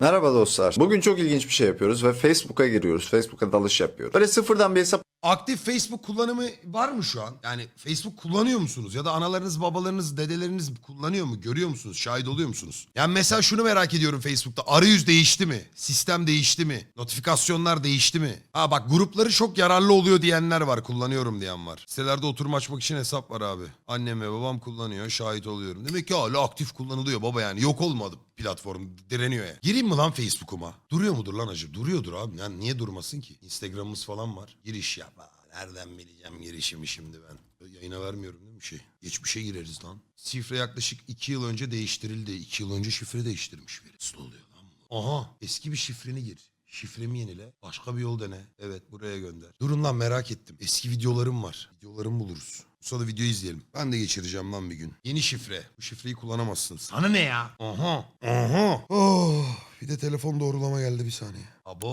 Merhaba dostlar. Bugün çok ilginç bir şey yapıyoruz ve Facebook'a giriyoruz. Facebook'a dalış yapıyoruz. Böyle sıfırdan bir hesap Aktif Facebook kullanımı var mı şu an? Yani Facebook kullanıyor musunuz? Ya da analarınız, babalarınız, dedeleriniz kullanıyor mu? Görüyor musunuz? Şahit oluyor musunuz? Yani mesela şunu merak ediyorum Facebook'ta. Arayüz değişti mi? Sistem değişti mi? Notifikasyonlar değişti mi? Ha bak grupları çok yararlı oluyor diyenler var. Kullanıyorum diyen var. Sitelerde oturum açmak için hesap var abi. Annem ve babam kullanıyor. Şahit oluyorum. Demek ki hala aktif kullanılıyor baba yani. Yok olmadı platform direniyor ya. Gireyim mi lan Facebook'uma? Duruyor mudur lan acaba? Duruyordur abi. Yani niye durmasın ki? Instagram'ımız falan var. Giriş yap. Aa, Nereden bileceğim girişimi şimdi ben? Yayına vermiyorum değil mi şey? Geçmişe gireriz lan. Şifre yaklaşık iki yıl önce değiştirildi. İki yıl önce şifre değiştirmiş biri. Nasıl oluyor lan bu? Aha eski bir şifreni gir. Şifremi yenile. Başka bir yol dene. Evet buraya gönder. Durun lan merak ettim. Eski videolarım var. Videolarımı buluruz. Sonra video izleyelim. Ben de geçireceğim lan bir gün. Yeni şifre. Bu şifreyi kullanamazsınız. Sana ne ya? Aha. Aha. Oh, bir de telefon doğrulama geldi bir saniye. Abo.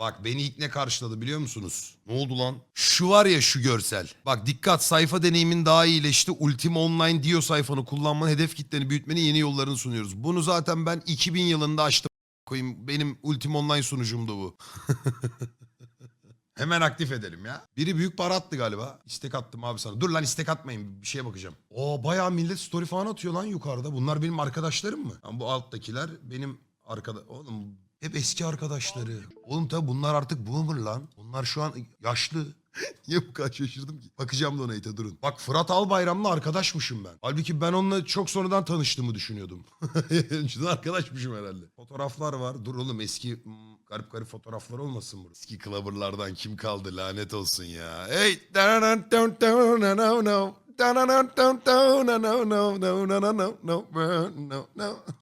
Bak beni ilk ne karşıladı biliyor musunuz? Ne oldu lan? Şu var ya şu görsel. Bak dikkat sayfa deneyimin daha iyileşti. Ultima Online Dio sayfanı kullanmanın hedef kitleni büyütmenin yeni yollarını sunuyoruz. Bunu zaten ben 2000 yılında açtım. Koyayım benim Ultima Online sunucumdu bu. Hemen aktif edelim ya. Biri büyük para attı galiba. İstek attım abi sana. Dur lan istek atmayın bir şeye bakacağım. Oo bayağı millet story falan atıyor lan yukarıda. Bunlar benim arkadaşlarım mı? Lan bu alttakiler benim arkada... Oğlum hep eski arkadaşları. Oğlum tabi bunlar artık boomer lan. Bunlar şu an yaşlı. Niye bu kadar şaşırdım ki? Bakacağım donate'e durun. Bak Fırat Albayram'la arkadaşmışım ben. Halbuki ben onunla çok sonradan tanıştığımı düşünüyordum. Önceden arkadaşmışım herhalde. Fotoğraflar var. Dur oğlum eski hmm, garip garip fotoğraflar olmasın burada. Eski clubber'lardan kim kaldı lanet olsun ya. Hey!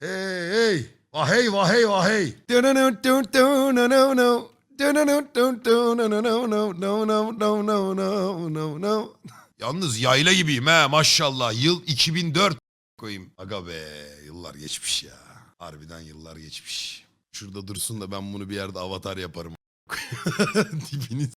Hey hey! Vahey vahey vahey! Yalnız yayla gibiyim ha maşallah. Yıl 2004 koyayım. Aga be yıllar geçmiş ya. Harbiden yıllar geçmiş. Şurada dursun da ben bunu bir yerde avatar yaparım. S**eyim.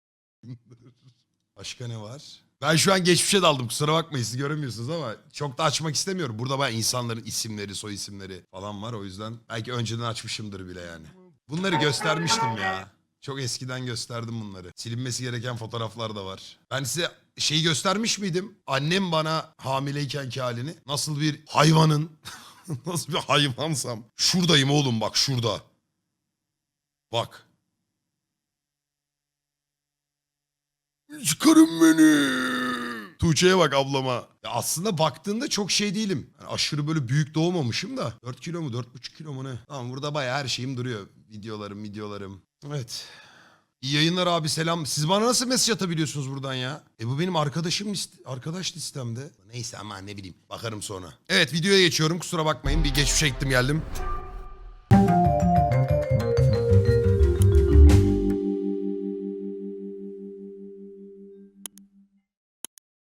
Başka ne var? Ben şu an geçmişe daldım kusura bakmayın siz göremiyorsunuz ama çok da açmak istemiyorum. Burada bayağı insanların isimleri, soy isimleri falan var o yüzden belki önceden açmışımdır bile yani. Bunları göstermiştim ya. Çok eskiden gösterdim bunları. Silinmesi gereken fotoğraflar da var. Ben size şeyi göstermiş miydim? Annem bana hamileykenki halini. Nasıl bir hayvanın, nasıl bir hayvansam. Şuradayım oğlum bak şurada. Bak. Çıkarın beni. Tuğçe'ye bak ablama. Ya aslında baktığında çok şey değilim. Yani aşırı böyle büyük doğmamışım da. 4 kilo mu 4,5 kilo mu ne? Tamam burada bayağı her şeyim duruyor. Videolarım videolarım. Evet. İyi yayınlar abi selam. Siz bana nasıl mesaj atabiliyorsunuz buradan ya? E bu benim arkadaşım list- arkadaş listemde. Neyse ama ne bileyim bakarım sonra. Evet videoya geçiyorum kusura bakmayın bir geçmişe gittim geldim.